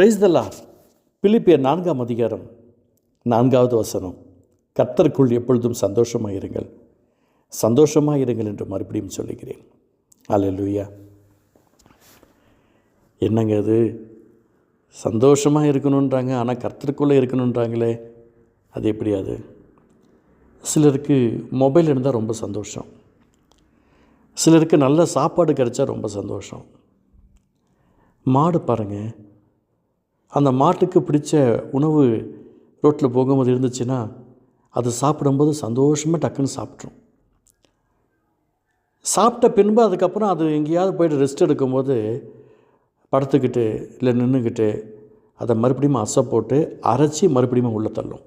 Price தல்லா பிலிப்பியர் நான்காம் அதிகாரம் நான்காவது வசனம். கர்த்தருக்குள் எப்பொழுதும் சந்தோஷமாக இருங்கள் சந்தோஷமாக இருங்கள் என்று மறுபடியும் சொல்லுகிறேன். அல்லேலூயா என்னங்க அது சந்தோஷமாக இருக்கணுன்றாங்க ஆனால் கர்த்தருக்குள்ளே இருக்கணுன்றாங்களே. அது எப்படியாது சிலருக்கு மொபைல் இருந்தால் ரொம்ப சந்தோஷம். சிலருக்கு நல்ல சாப்பாடு கிடைச்சா ரொம்ப சந்தோஷம். மாடு பாருங்கள் அந்த மாட்டுக்கு பிடிச்ச உணவு ரோட்டில் போகும்போது இருந்துச்சுன்னா அது சாப்பிடும்போது சந்தோஷமாக டக்குன்னு சாப்பிட்ரும் சாப்பிட்ட பின்பு அதுக்கப்புறம் அது எங்கேயாவது போய்ட்டு ரெஸ்ட் எடுக்கும்போது படுத்துக்கிட்டு இல்லை நின்றுக்கிட்டு அதை மறுபடியும் அசை போட்டு அரைச்சி மறுபடியும் உள்ளே தள்ளும்.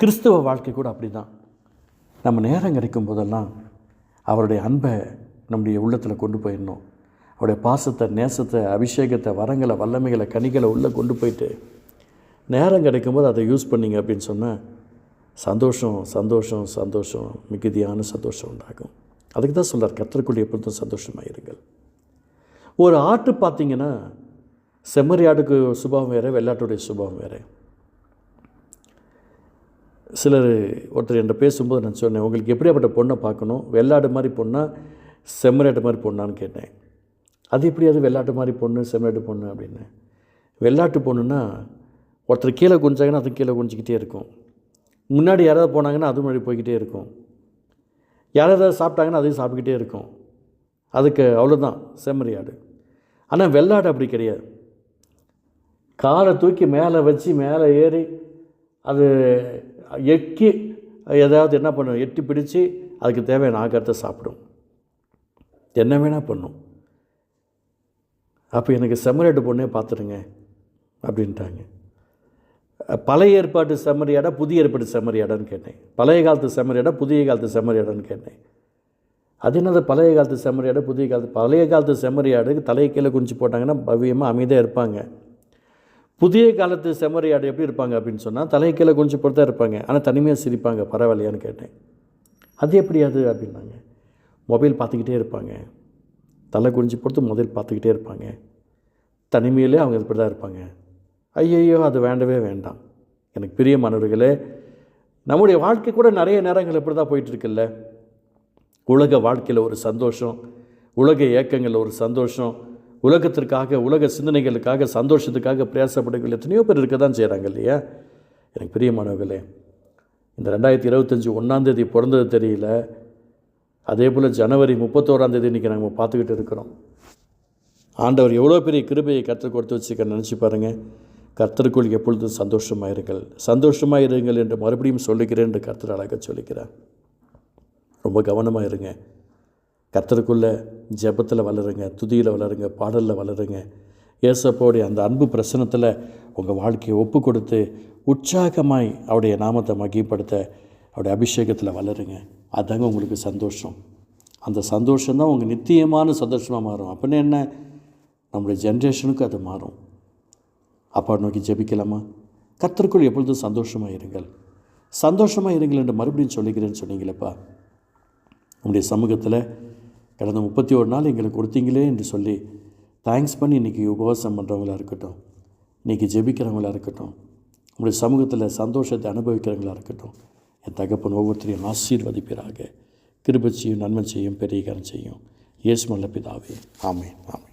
கிறிஸ்துவ வாழ்க்கை கூட அப்படி தான் நம்ம நேரம் கிடைக்கும் போதெல்லாம் அவருடைய அன்பை நம்முடைய உள்ளத்தில் கொண்டு போயிடணும். அவருடைய பாசத்தை நேசத்தை அபிஷேகத்தை வரங்களை வல்லமைகளை கனிகளை உள்ளே கொண்டு போயிட்டு நேரம் கிடைக்கும்போது அதை யூஸ் பண்ணிங்க அப்படின்னு சொன்னால் சந்தோஷம் சந்தோஷம் சந்தோஷம் மிகுதியான சந்தோஷம் உண்டாகும். அதுக்கு தான் சொல்கிறார் கத்தருக்குள் எப்பொழுதும் சந்தோஷமாக இருங்கள். ஒரு ஆட்டு பார்த்தீங்கன்னா செம்மறி ஆடுக்கு சுபாவம் வேறு வெள்ளாட்டுடைய சுபாவம் வேறு. சிலர் ஒருத்தர் என்கிட்ட பேசும்போது நான் சொன்னேன் உங்களுக்கு எப்படியாப்பட்ட பொண்ணை பார்க்கணும்? வெள்ளாடு மாதிரி பொண்ணா செம்மறியாட்டு மாதிரி பொண்ணான்னு கேட்டேன். அது எப்படி அது வெள்ளாட்டு மாதிரி பொண்ணு செம்மையாட்டு பொண்ணு அப்படின்னு. வெள்ளாட்டு பொண்ணுன்னா ஒருத்தர் கீழே குஞ்சாங்கன்னா அது கீழே குஞ்சிக்கிட்டே இருக்கும். முன்னாடி யாராவது போனாங்கன்னா அது முன்னாடி போய்கிட்டே இருக்கும். யாராவது சாப்பிட்டாங்கன்னா அதையும் சாப்பிட்டுக்கிட்டே இருக்கும். அதுக்கு அவ்வளோதான் செம்மறி ஆடு. ஆனால் வெள்ளாடு அப்படி கிடையாது. காலை தூக்கி மேலே வச்சு மேலே ஏறி அது எக்கி ஏதாவது என்ன பண்ணும் எட்டி பிடிச்சி அதுக்கு தேவையான ஆகாரத்தை சாப்பிடும். என்ன வேணால் பண்ணும். அப்போ எனக்கு செம்மறியாட்டு பொண்ணே பார்த்துருங்க அப்படின்ட்டாங்க. பழைய ஏற்பாட்டு செம்மறியாடா புதிய ஏற்பாட்டு செம்மறியாடான்னு கேட்டேன். பழைய காலத்து செம்மறியாடா புதிய காலத்து செம்மறியாடான்னு கேட்டேன். அது என்னது பழைய காலத்து செம்மறியாடு புதிய காலத்து பழைய காலத்து செம்மறியாடுக்கு தலையை கீழே குஞ்சு போட்டாங்கன்னா பவியமாக அமைதியாக இருப்பாங்க. புதிய காலத்து செம்மறியாடு எப்படி இருப்பாங்க அப்படின்னு சொன்னால் தலையை கீழே குஞ்சு போட்டு தான் இருப்பாங்க. ஆனால் தனிமையாக சிரிப்பாங்க பரவாயில்லையான்னு கேட்டேன். அது எப்படி அது அப்படின்னாங்க. மொபைல் பார்த்துக்கிட்டே இருப்பாங்க. தலை குறிஞ்சி போட்டு முதல் பார்த்துக்கிட்டே இருப்பாங்க. தனிமையிலே அவங்க இப்படி தான் இருப்பாங்க. ஐயையோ அது வேண்டவே வேண்டாம். எனக்கு பிரியமானவர்களே நம்முடைய வாழ்க்கை கூட நிறைய நேரங்கள் இப்படி தான் போயிட்டுருக்குல்ல. உலக வாழ்க்கையில் ஒரு சந்தோஷம் உலக இயக்கங்களில் ஒரு சந்தோஷம் உலகத்திற்காக உலக சிந்தனைகளுக்காக சந்தோஷத்துக்காக பிரயாசப்படுகிற எத்தனையோ பேர் இருக்க தான் செய்கிறாங்க இல்லையா? எனக்கு பிரியமானவர்களே இந்த ரெண்டாயிரத்தி இருபத்தஞ்சி ஒன்றாந்தேதி பிறந்தது தெரியல. அதே போல் ஜனவரி முப்பத்தோராந்தேதி இன்றைக்கி நாங்கள் பார்த்துக்கிட்டு இருக்கிறோம். ஆண்டவர் எவ்வளோ பெரிய கிருபையை கற்றுக் கொடுத்து வச்சுக்க நினச்சி பாருங்கள் கர்த்தருக்குள் எப்பொழுதும் சந்தோஷமாக இருங்கள் சந்தோஷமாக இருங்கள் என்று மறுபடியும் சொல்லுகிறேன் என்று கர்த்தர் அழகாக சொல்லிக்கிறார். ரொம்ப கவனமாக இருங்க கர்த்தருக்குள்ளே ஜெபத்தில் வளருங்க துதியில் வளருங்க பாடலில் வளருங்க. ஏசப்போடைய அந்த அன்பு பிரசனத்தில் உங்கள் வாழ்க்கையை ஒப்பு கொடுத்து உற்சாகமாய் அவருடைய நாமத்தை மகிப்படுத்த அவருடைய அபிஷேகத்தில் வளருங்க. அதுதாங்க உங்களுக்கு சந்தோஷம். அந்த சந்தோஷம்தான் உங்கள் நித்தியமான சந்தோஷமாக மாறும். அப்படின்னு என்ன? நம்முடைய ஜென்ரேஷனுக்கு அது மாறும். அப்பா நோக்கி ஜெபிக்கலாமா? கத்தருக்குள் எப்பொழுதும் சந்தோஷமாக இருங்கள். சந்தோஷமாக இருங்கள் என்று மறுபடியும் சொல்லிக்கிறேன்னு சொன்னீங்களேப்பா. உங்களுடைய சமூகத்தில் கடந்த முப்பத்தி ஒரு நாள் எங்களுக்கு கொடுத்தீங்களே என்று சொல்லி தேங்க்ஸ் பண்ணி இன்றைக்கி உபவாசம் பண்ணுறவங்களா இருக்கட்டும் இன்றைக்கி ஜெபிக்கிறவங்களா இருக்கட்டும் உங்களுடைய சமூகத்தில் சந்தோஷத்தை அனுபவிக்கிறவங்களா இருக்கட்டும் என் தகப்பன் ஒவ்வொருத்தரையும் ஆசீர்வதிப்பீராக கிருபச்சியும் செய்யும் நன்மை செய்யும் பெரிய காரம் செய்யும். இயேசு மல்ல பிதாவே. ஆமே ஆமே